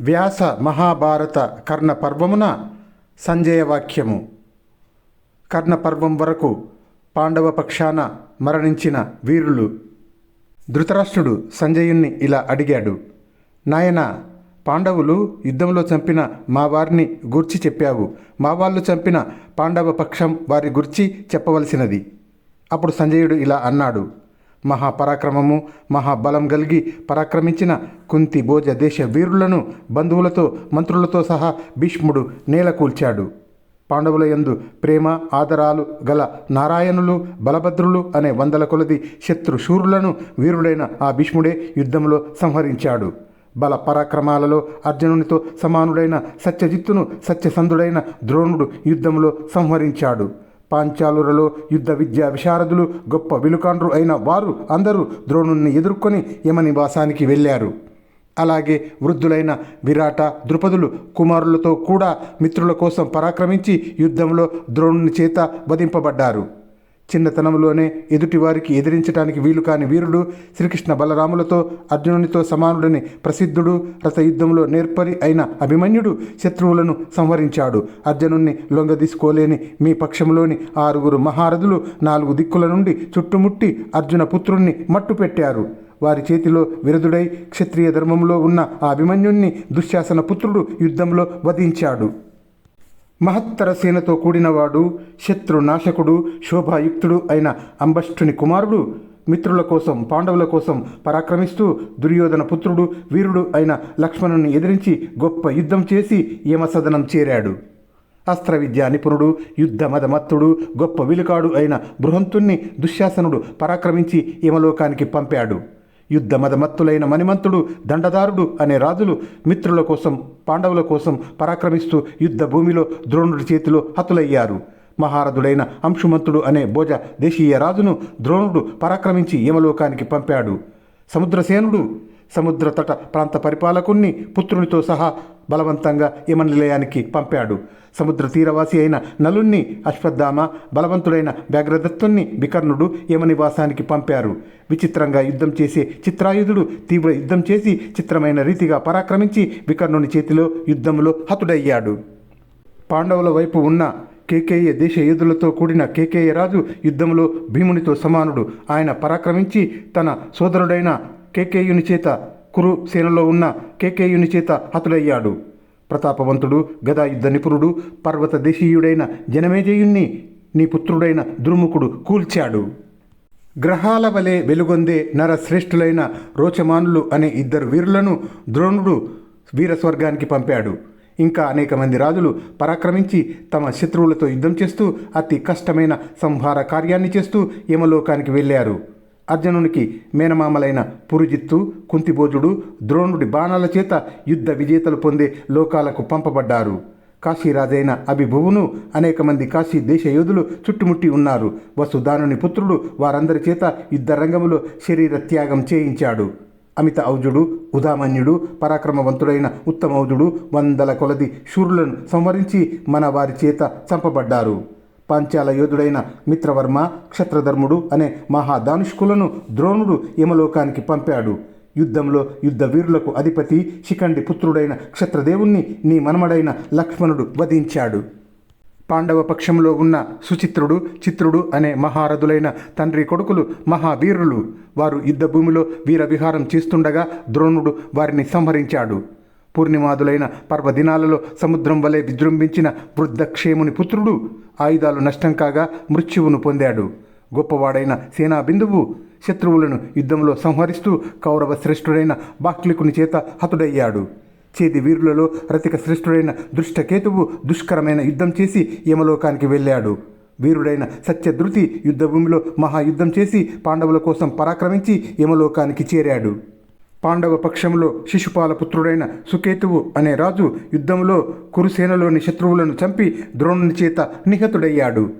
వ్యాస మహాభారత కర్ణ పర్వమున సంజయ వాక్యము కర్ణ పర్వం వరకు పాండవ పక్షాన మరణించిన వీరులు. ధృతరాష్ట్రుడు సంజయుణ్ణి ఇలా అడిగాడు నాయన పాండవులు యుద్ధంలో చంపిన మా వారిని గూర్చి చెప్పావు. మా వాళ్ళు చంపిన పాండవ పక్షం వారి గురించి చెప్పవలసినది. అప్పుడు సంజయుడు ఇలా అన్నాడు మహాపరాక్రమము మహాబలం కలిగి పరాక్రమించిన కుంతి భోజ దేశ వీరులను బంధువులతో మంత్రులతో సహా భీష్ముడు నేల కూల్చాడు. పాండవుల యందు ప్రేమ ఆదరాలు గల నారాయణులు బలభద్రులు అనే వందల కొలది శత్రు శూరులను వీరుడైన ఆ భీష్ముడే యుద్ధంలో సంహరించాడు. బల పరాక్రమాలలో అర్జునునితో సమానుడైన సత్యజిత్తును సత్యసంధుడైన ద్రోణుడు యుద్ధంలో సంహరించాడు. పాంచాలురలో యుద్ధ విద్యా విశారదులు గొప్ప విలుకాండ్రు అయిన వారు అందరూ ద్రోణుణ్ణి ఎదుర్కొని యమనివాసానికి వెళ్ళారు. అలాగే వృద్ధులైన విరాట ద్రుపదులు కుమారులతో కూడా మిత్రుల కోసం పరాక్రమించి యుద్ధంలో ద్రోణుని చేత వధింపబడ్డారు. చిన్నతనంలోనే ఎదుటివారికి ఎదిరించడానికి వీలు కాని వీరుడు శ్రీకృష్ణ బలరాములతో అర్జునునితో సమానుడని ప్రసిద్ధుడు రథయుద్ధంలో నేర్పరి అయిన అభిమన్యుడు శత్రువులను సంహరించాడు. అర్జునుణ్ణి లొంగదీసుకోలేని మీ పక్షంలోని ఆరుగురు మహారథులు నాలుగు దిక్కుల నుండి చుట్టుముట్టి అర్జున పుత్రుణ్ణి మట్టు పెట్టారు వారి చేతిలో విరదుడై క్షత్రియ ధర్మంలో ఉన్న ఆ అభిమన్యుణ్ణి దుశ్శాసన పుత్రుడు యుద్ధంలో వధించాడు. మహత్తర సేనతో కూడినవాడు శత్రు నాశకుడు శోభాయుక్తుడు అయిన అంబష్ఠుని కుమారుడు మిత్రుల కోసం పాండవుల కోసం పరాక్రమిస్తూ దుర్యోధన పుత్రుడు వీరుడు అయిన లక్ష్మణుని ఎదిరించి గొప్ప యుద్ధం చేసి యమసదనం చేరాడు. అస్త్ర విద్యా నిపుణుడు యుద్ధమదమత్తుడు గొప్ప విలుకాడు అయిన బృహంతుణ్ణి దుశ్శాసనుడు పరాక్రమించి యమలోకానికి పంపాడు. యుద్ధ మదమత్తులైన మణిమంతుడు దండదారుడు అనే రాజులు మిత్రుల కోసం పాండవుల కోసం పరాక్రమిస్తూ యుద్ధ భూమిలో ద్రోణుడి చేతిలో హతులయ్యారు. మహారథుడైన అంశుమంతుడు అనే భోజ దేశీయ రాజును ద్రోణుడు పరాక్రమించి యమలోకానికి పంపాడు. సముద్రసేనుడు సముద్ర తట ప్రాంత పరిపాలకుణ్ణి పుత్రునితో సహా బలవంతంగా యమనిలయానికి పంపాడు. సముద్ర తీరవాసి అయిన నలుణ్ణి అశ్వత్థామ బలవంతుడైన వ్యాఘ్రదత్తుణ్ణి వికర్ణుడు యమనివాసానికి పంపారు. విచిత్రంగా యుద్ధం చేసే చిత్రాయుధుడు తీవ్ర యుద్ధం చేసి చిత్రమైన రీతిగా పరాక్రమించి వికర్ణుని చేతిలో యుద్ధంలో హతుడయ్యాడు. పాండవుల వైపు ఉన్న కేకేయ దేశ యోధులతో కూడిన కేకేయ రాజు యుద్ధంలో భీమునితో సమానుడు. ఆయన పరాక్రమించి తన సోదరుడైన కేకేయుని చేత కురు సేనలో ఉన్న కేకేయుని చేత హతుడయ్యాడు ప్రతాపవంతుడు గదాయుద్ధ నిపుణుడు పర్వత దేశీయుడైన జనమేజయుణ్ణి నీ పుత్రుడైన ద్రుముకుడు కూల్చాడు. గ్రహాల వలె వెలుగొందే నరశ్రేష్ఠులైన రోచమానులు అనే ఇద్దరు వీరులను ద్రోణుడు వీరస్వర్గానికి పంపాడు. ఇంకా అనేక మంది రాజులు పరాక్రమించి తమ శత్రువులతో యుద్ధం చేస్తూ అతి కష్టమైన సంహార కార్యాన్ని చేస్తూ యమలోకానికి వెళ్ళారు. అర్జునునికి మేనమామలైన పురుజిత్తు కుంతిభోజుడు ద్రోణుడి బాణాల చేత యుద్ధ విజేతలు పొందే లోకాలకు పంపబడ్డారు. కాశీరాజైన అభిభువును అనేక మంది కాశీ దేశ యోధులు చుట్టుముట్టి ఉన్నారు. వసుదానుని పుత్రుడు వారందరి చేత యుద్ధ రంగంలో శరీర త్యాగం చేయించాడు. అమిత ఔజుడు ఉదామన్యుడు పరాక్రమవంతుడైన ఉత్తమౌజుడు వందల కొలది శూరులను సంవరించి మన వారి చేత చంపబడ్డారు. పాంచాల యోధుడైన మిత్రవర్మ క్షత్రధర్ముడు అనే మహాదానుష్కులను ద్రోణుడు యమలోకానికి పంపాడు. యుద్ధంలో యుద్ధ వీరులకు అధిపతి శిఖండి పుత్రుడైన క్షత్రదేవుణ్ణి నీ మనమడైన లక్ష్మణుడు వధించాడు. పాండవ పక్షంలో ఉన్న సుచిత్రుడు చిత్రుడు అనే మహారథులైన తండ్రి కొడుకులు మహావీరులు. వారు యుద్ధభూమిలో వీర విహారం చేస్తుండగా ద్రోణుడు వారిని సంహరించాడు. పూర్ణిమాదులైన పర్వదినాలలో సముద్రం వలె విజృంభించిన వృద్ధక్షేముని పుత్రుడు ఆయుధాలు నష్టం కాగా మృత్యువును పొందాడు. గొప్పవాడైన సేనా బిందువు శత్రువులను యుద్ధంలో సంహరిస్తూ కౌరవ శ్రేష్ఠుడైన బాక్లికుని చేత హతుడయ్యాడు. చేది వీరులలో రతిక శ్రేష్ఠుడైన దుష్టకేతువు దుష్కరమైన యుద్ధం చేసి యమలోకానికి వెళ్ళాడు. వీరుడైన సత్యధృతి యుద్ధభూమిలో మహాయుద్ధం చేసి పాండవుల కోసం పరాక్రమించి యమలోకానికి చేరాడు. పాండవ పక్షంలో శిశుపాల పుత్రుడైన సుకేతువు అనే రాజు యుద్ధంలో కురుసేనలోని శత్రువులను చంపి ద్రోణుని చేత నిహతుడయ్యాడు.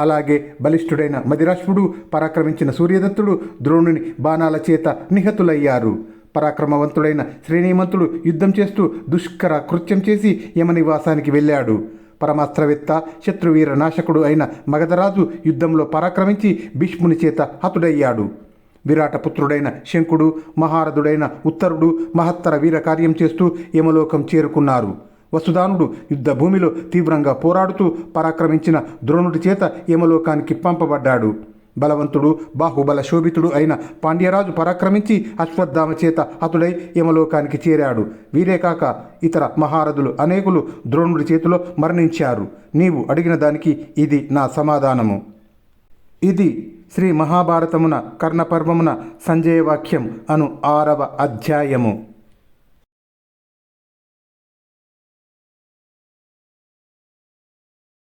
అలాగే బలిష్ఠుడైన మదిరాశ్వుడు పరాక్రమించిన సూర్యదత్తుడు ద్రోణుని బాణాల చేత నిహతులయ్యారు. పరాక్రమవంతుడైన శ్రేణీమంతుడు యుద్ధం చేస్తూ దుష్కర కృత్యం చేసి యమనివాసానికి వెళ్ళాడు. పరమాస్త్రవేత్త శత్రువీర నాశకుడు అయిన మగధరాజు యుద్ధంలో పరాక్రమించి భీష్ముని చేత హతుడయ్యాడు. విరాట పుత్రుడైన శంకుడు మహారథుడైన ఉత్తరుడు మహత్తర వీర కార్యం చేస్తూ యమలోకం చేరుకున్నారు. వసుదానుడు యుద్ధభూమిలో తీవ్రంగా పోరాడుతూ పరాక్రమించిన ద్రోణుడి చేత యమలోకానికి పంపబడ్డాడు. బలవంతుడు బాహుబల శోభితుడు అయిన పాండ్యరాజు పరాక్రమించి అశ్వత్థామ చేత అతుడై యమలోకానికి చేరాడు. వీరే కాక ఇతర మహారథులు అనేకులు ద్రోణుడి చేతిలో మరణించారు. నీవు అడిగిన దానికి ఇది నా సమాధానము. ఇది శ్రీ మహాభారతమున కర్ణపర్వమున సంజయవాక్యం అను ఆరవ అధ్యాయము.